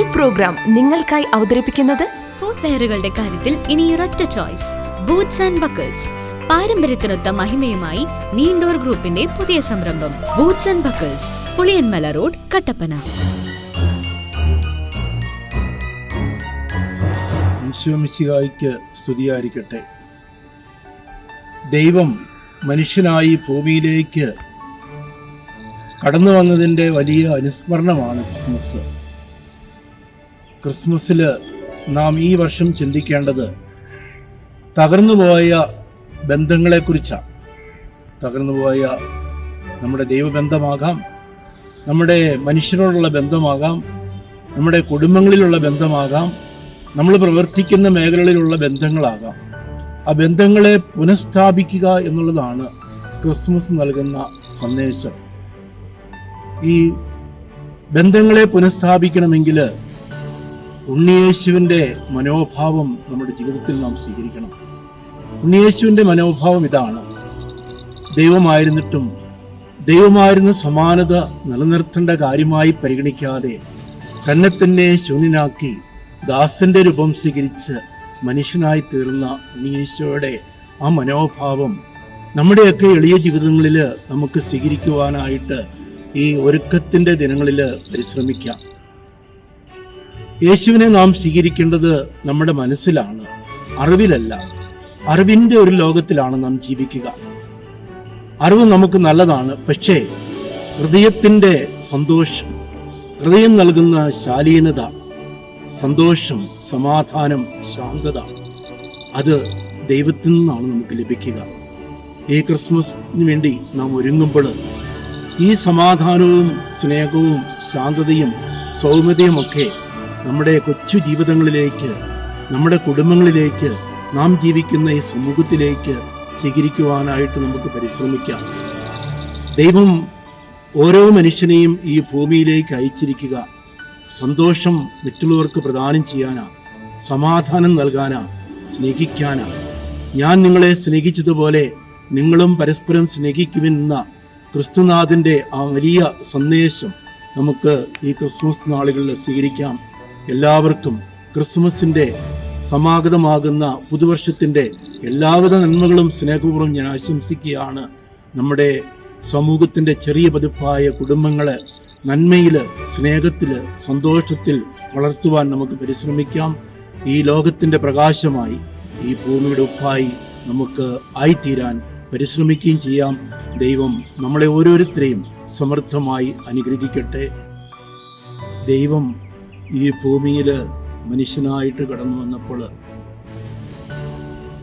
ഈ പ്രോഗ്രാം നിങ്ങൾക്കായി അവതരിപ്പിക്കുന്നത് ഫുട്വെയറുകളുടെ കാര്യത്തിൽ ഇനി ഒരൊറ്റ ചോയ്സ് ബൂട്ട്സ് ആൻഡ് ബക്കിൾസ് പാരമ്പര്യത്തിനൊത്ത മഹിമയുമായി നീണ്ടോർ ഗ്രൂപ്പിന്റെ പുതിയ സംരംഭം. Boots and buckles Puliyanmala road Kattappana. ഈശോമിശിഹായിക്ക് സ്തുതിയായിരിക്കട്ടെ. ദൈവം മനുഷ്യനായി ഭൂമിയിലേക്ക് കടന്നു വന്നതിന്റെ വലിയ അനുസ്മരണമാണ് ക്രിസ്മസ്. ക്രിസ്മസിൽ നാം ഈ വർഷം ചിന്തിക്കേണ്ടത് തകർന്നുപോയ ബന്ധങ്ങളെക്കുറിച്ചാണ്. തകർന്നുപോയ നമ്മുടെ ദൈവബന്ധമാകാം നമ്മുടെ മനുഷ്യരോടുള്ള ബന്ധമാകാം നമ്മുടെ കുടുംബങ്ങളിലുള്ള ബന്ധമാകാം നമ്മൾ പ്രവർത്തിക്കുന്ന മേഖലകളിലുള്ള ബന്ധങ്ങളാകാം. ആ ബന്ധങ്ങളെ പുനഃസ്ഥാപിക്കുക എന്നുള്ളതാണ് ക്രിസ്മസ് നൽകുന്ന സന്ദേശം. ഈ ബന്ധങ്ങളെ പുനഃസ്ഥാപിക്കണമെങ്കിൽ ഉണ്ണിയേശുവിന്റെ മനോഭാവം നമ്മുടെ ജീവിതത്തിൽ നാം സ്വീകരിക്കണം. ഉണ്ണിയേശുവിന്റെ മനോഭാവം ഇതാണ്. ദൈവമായിരുന്നിട്ടും ദൈവമായിരുന്ന സമാനത നിലനിർത്തേണ്ട കാര്യമായി പരിഗണിക്കാതെ തന്നെ തന്നെ ശൂന്യനാക്കി ദാസന്റെ രൂപം സ്വീകരിച്ച് മനുഷ്യനായി തീർന്ന ഉണ്ണിയേശുവയുടെ ആ മനോഭാവം നമ്മുടെയൊക്കെ എളിയ ജീവിതങ്ങളിൽ നമുക്ക് സ്വീകരിക്കുവാനായിട്ട് ഈ ഒരുക്കത്തിന്റെ ദിനങ്ങളിൽ പരിശ്രമിക്കാം. യേശുവിനെ നാം സ്വീകരിക്കേണ്ടത് നമ്മുടെ മനസ്സിലാണ് അറിവിലല്ല. അറിവിന്റെ ഒരു ലോകത്തിലാണ് നാം ജീവിക്കുക. അറിവ് നമുക്ക് നല്ലതാണ് പക്ഷേ ഹൃദയത്തിന്റെ സന്തോഷം ഹൃദയം നൽകുന്ന ശാലീനത സന്തോഷം സമാധാനം ശാന്തത അത് ദൈവത്തിൽ നിന്നാണ് നമുക്ക് ലഭിക്കുക. ഈ ക്രിസ്മസിന് വേണ്ടി നാം ഒരുങ്ങുമ്പോൾ ഈ സമാധാനവും സ്നേഹവും ശാന്തതയും സൗമ്യതയും ഒക്കെ നമ്മുടെ കൊച്ചു ജീവിതങ്ങളിലേക്ക് നമ്മുടെ കുടുംബങ്ങളിലേക്ക് നാം ജീവിക്കുന്ന ഈ സമൂഹത്തിലേക്ക് സ്വീകരിക്കുവാനായിട്ട് നമുക്ക് പരിശ്രമിക്കാം. ദൈവം ഓരോ മനുഷ്യനെയും ഈ ഭൂമിയിലേക്ക് അയച്ചിരിക്കുക. സന്തോഷം മറ്റുള്ളവർക്ക് പ്രദാനം ചെയ്യാനാ സമാധാനം നൽകാനാ സ്നേഹിക്കാനാ. ഞാൻ നിങ്ങളെ സ്നേഹിച്ചതുപോലെ നിങ്ങളും പരസ്പരം സ്നേഹിക്കുമെന്ന ക്രിസ്തുനാഥിന്റെ ആ വലിയ സന്ദേശം നമുക്ക് ഈ ക്രിസ്മസ് നാളുകളിൽ സ്വീകരിക്കാം. എല്ലാവർക്കും ക്രിസ്മസിന്റെ സമാഗതമാകുന്ന പുതുവർഷത്തിന്റെ എല്ലാവിധ നന്മകളും സ്നേഹപൂർവം ഞാൻ ആശംസിക്കുകയാണ്. നമ്മുടെ സമൂഹത്തിന്റെ ചെറിയ പതിപ്പായ കുടുംബങ്ങളെ നന്മയിൽ സ്നേഹത്തിൽ സന്തോഷത്തിൽ വളർത്തുവാൻ നമുക്ക് പരിശ്രമിക്കാം. ഈ ലോകത്തിന്റെ പ്രകാശമായി ഈ ഭൂമിയുടെ ഉപ്പായി നമുക്ക് ആയിത്തീരാൻ പരിശ്രമിക്കുകയും ചെയ്യാം. ദൈവം നമ്മളെ ഓരോരുത്തരെയും സമൃദ്ധമായി അനുഗ്രഹിക്കട്ടെ. ദൈവം ഈ ഭൂമിയിൽ മനുഷ്യനായിട്ട് കടന്നു വന്നപ്പോൾ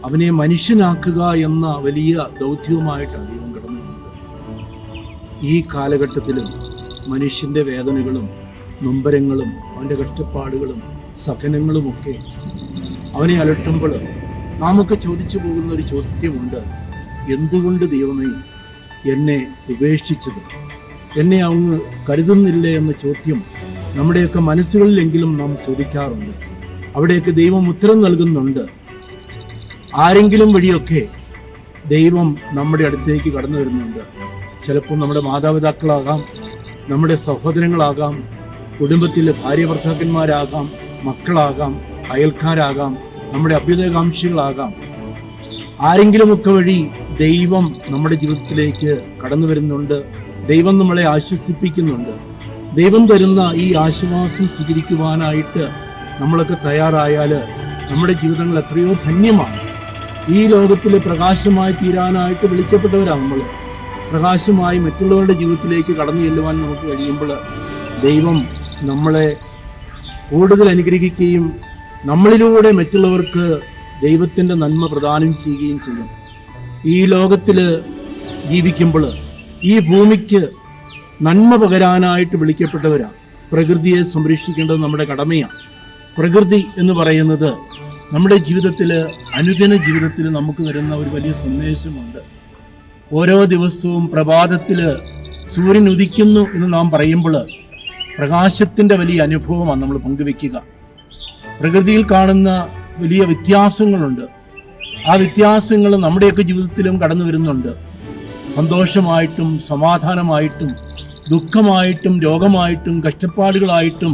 അവനെ മനുഷ്യനാക്കുക എന്ന വലിയ ദൗത്യവുമായിട്ടാണ് ദൈവം കടന്നു വന്നത് ഈ കാലഘട്ടത്തിലും മനുഷ്യന്റെ വേദനകളും നൊമ്പരങ്ങളും അവന്റെ കഷ്ടപ്പാടുകളും സഹനങ്ങളുമൊക്കെ അവനെ അലട്ടുമ്പോൾ നാമൊക്കെ ചോദിച്ചു പോകുന്ന ഒരു ചോദ്യമുണ്ട്. എന്തുകൊണ്ട് ദൈവമേ എന്നെ ഉപേക്ഷിച്ചത്? എന്നെ അങ്ങ് കരുതുന്നില്ല എന്ന ചോദ്യം നമ്മുടെയൊക്കെ മനസ്സുകളിലെങ്കിലും നാം ചോദിക്കാറുണ്ട്. അവിടെയൊക്കെ ദൈവം ഉത്തരം നൽകുന്നുണ്ട്. ആരെങ്കിലും വഴിയൊക്കെ ദൈവം നമ്മുടെ അടുത്തേക്ക് കടന്നു വരുന്നുണ്ട്. ചിലപ്പോൾ നമ്മുടെ മാതാപിതാക്കളാകാം നമ്മുടെ സഹോദരങ്ങളാകാം കുടുംബത്തിലെ ഭാര്യ ഭർത്താക്കന്മാരാകാം മക്കളാകാം അയൽക്കാരാകാം നമ്മുടെ അഭ്യുദയകാംക്ഷികളാകാം. ആരെങ്കിലുമൊക്കെ വഴി ദൈവം നമ്മുടെ ജീവിതത്തിലേക്ക് കടന്നു വരുന്നുണ്ട്. ദൈവം നമ്മളെ ആശ്വസിപ്പിക്കുന്നുണ്ട്. ദൈവം തരുന്ന ഈ ആശ്വാസം സ്വീകരിക്കുവാനായിട്ട് നമ്മളൊക്കെ തയ്യാറായാൽ നമ്മുടെ ജീവിതങ്ങൾ എത്രയോ ധന്യമാണ്. ഈ ലോകത്തിൽ പ്രകാശമായി തീരാനായിട്ട് വിളിക്കപ്പെട്ടവരാണ് നമ്മൾ. പ്രകാശമായി മറ്റുള്ളവരുടെ ജീവിതത്തിലേക്ക് കടന്നു ചെല്ലുവാൻ നമുക്ക് കഴിയുമ്പോൾ ദൈവം നമ്മളെ കൂടുതൽ അനുഗ്രഹിക്കുകയും നമ്മളിലൂടെ മറ്റുള്ളവർക്ക് ദൈവത്തിന്റെ നന്മ പ്രദാനം ചെയ്യുകയും ചെയ്യും. ഈ ലോകത്തിൽ ജീവിക്കുമ്പോൾ ഈ ഭൂമിക്ക് നന്മ പകരാനായിട്ട് വിളിക്കപ്പെട്ടവരാണ് പ്രകൃതിയെ സംരക്ഷിക്കേണ്ടത് നമ്മുടെ കടമയാണ് പ്രകൃതി എന്ന് പറയുന്നത് നമ്മുടെ ജീവിതത്തിൽ അനുദിന ജീവിതത്തിൽ നമുക്ക് വരുന്ന ഒരു വലിയ സന്ദേശമുണ്ട്. ഓരോ ദിവസവും പ്രഭാതത്തിൽ സൂര്യൻ ഉദിക്കുന്നു എന്ന് നാം പറയുമ്പോൾ പ്രകാശത്തിന്റെ വലിയ അനുഭവമാണ് നമ്മൾ പങ്കുവെക്കുക. പ്രകൃതിയിൽ കാണുന്ന വലിയ വ്യത്യാസങ്ങളുണ്ട്. ആ വ്യത്യാസങ്ങൾ നമ്മുടെയൊക്കെ ജീവിതത്തിലും കടന്നു വരുന്നുണ്ട്. സന്തോഷമായിട്ടും സമാധാനമായിട്ടും ദുഃഖമായിട്ടും രോഗമായിട്ടും കഷ്ടപ്പാടുകളായിട്ടും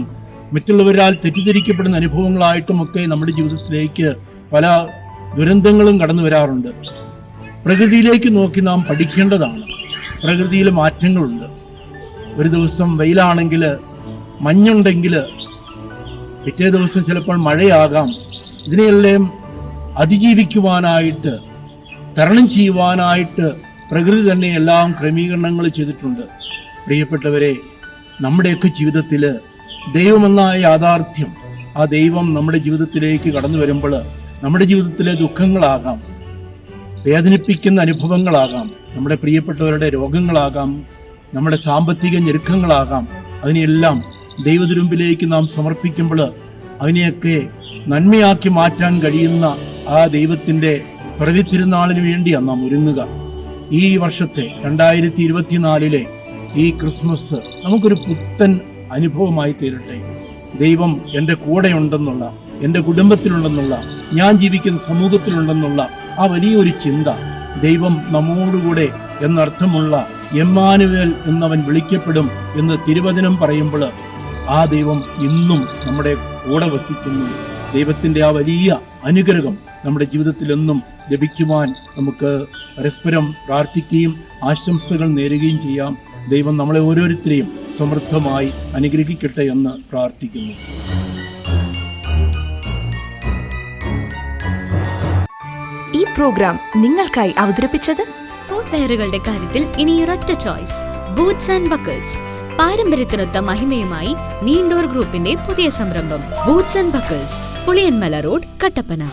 മറ്റുള്ളവരാൽ തെറ്റിദ്ധരിക്കപ്പെടുന്ന അനുഭവങ്ങളായിട്ടും ഒക്കെ നമ്മുടെ ജീവിതത്തിലേക്ക് പല ദുരന്തങ്ങളും കടന്നു വരാറുണ്ട്. പ്രകൃതിയിലേക്ക് നോക്കി നാം പഠിക്കേണ്ടതാണ്. പ്രകൃതിയിൽ മാറ്റങ്ങളുണ്ട്. ഒരു ദിവസം വെയിലാണെങ്കിൽ മഞ്ഞുണ്ടെങ്കിൽ പിറ്റേ ദിവസം ചിലപ്പോൾ മഴയാകാം. ഇതിനെയെല്ലാം അതിജീവിക്കുവാനായിട്ട് തരണം ചെയ്യുവാനായിട്ട് പ്രകൃതി തന്നെ എല്ലാം ക്രമീകരണങ്ങൾ ചെയ്തിട്ടുണ്ട്. പ്രിയപ്പെട്ടവരെ നമ്മുടെയൊക്കെ ജീവിതത്തിൽ ദൈവമെന്ന യാഥാർത്ഥ്യം ആ ദൈവം നമ്മുടെ ജീവിതത്തിലേക്ക് കടന്നു വരുമ്പോൾ നമ്മുടെ ജീവിതത്തിലെ ദുഃഖങ്ങളാകാം വേദനിപ്പിക്കുന്ന അനുഭവങ്ങളാകാം നമ്മുടെ പ്രിയപ്പെട്ടവരുടെ രോഗങ്ങളാകാം നമ്മുടെ സാമ്പത്തിക ഞെരുക്കങ്ങളാകാം. അതിനെല്ലാം ദൈവതിരുമ്പിലേക്ക് നാം സമർപ്പിക്കുമ്പോൾ അതിനെയൊക്കെ നന്മയാക്കി മാറ്റാൻ കഴിയുന്ന ആ ദൈവത്തിന്റെ പ്രതി തിരുനാളിന് വേണ്ടിയാണ് നാം ഒരുങ്ങുക. ഈ വർഷത്തെ രണ്ടായിരത്തി ഇരുപത്തിനാലിലെ ഈ ക്രിസ്മസ് നമുക്കൊരു പുത്തൻ അനുഭവമായി തീരട്ടെ. ദൈവം എന്റെ കൂടെയുണ്ടെന്നുള്ള എന്റെ കുടുംബത്തിലുണ്ടെന്നുള്ള ഞാൻ ജീവിക്കുന്ന സമൂഹത്തിലുണ്ടെന്നുള്ള ആ വലിയൊരു ചിന്ത ദൈവം നമ്മോടുകൂടെ എന്നർത്ഥമുള്ള എമ്മാനുവേൽ എന്നവൻ വിളിക്കപ്പെടും എന്ന് തിരുവചനം പറയുമ്പോൾ ആ ദൈവം ഇന്നും നമ്മുടെ കൂടെ വസിക്കുന്നു. ദൈവത്തിന്റെ ആ വലിയ അനുഗ്രഹം നമ്മുടെ ജീവിതത്തിൽ എന്നും ലഭിക്കുവാൻ നമുക്ക് പരസ്പരം പ്രാർത്ഥിക്കുകയും ആശംസകൾ നേരുകയും ചെയ്യാം. ദൈവം നമ്മളെ ഓരോരുത്തരെയും സമൃദ്ധമായി അനുഗ്രഹിക്കട്ടെ എന്ന് പ്രാർത്ഥിക്കുന്നു. ഈ പ്രോഗ്രാം നിങ്ങൾക്കായി അവതരിപ്പിച്ചത് ഫുട്വെയറുകളുടെ കാര്യത്തിൽ ഇനി ഒരൊറ്റ ചോയ്സ്. ബൂട്ട്സ് ആൻഡ് ബക്കിൾസ് പാരമ്പര്യത്തിനൊത്ത മഹിമയുമായി നീണ്ടോർ ഗ്രൂപ്പിന്റെ പുതിയ സംരംഭം. Boots and buckles Puliyanmala road Kattappana.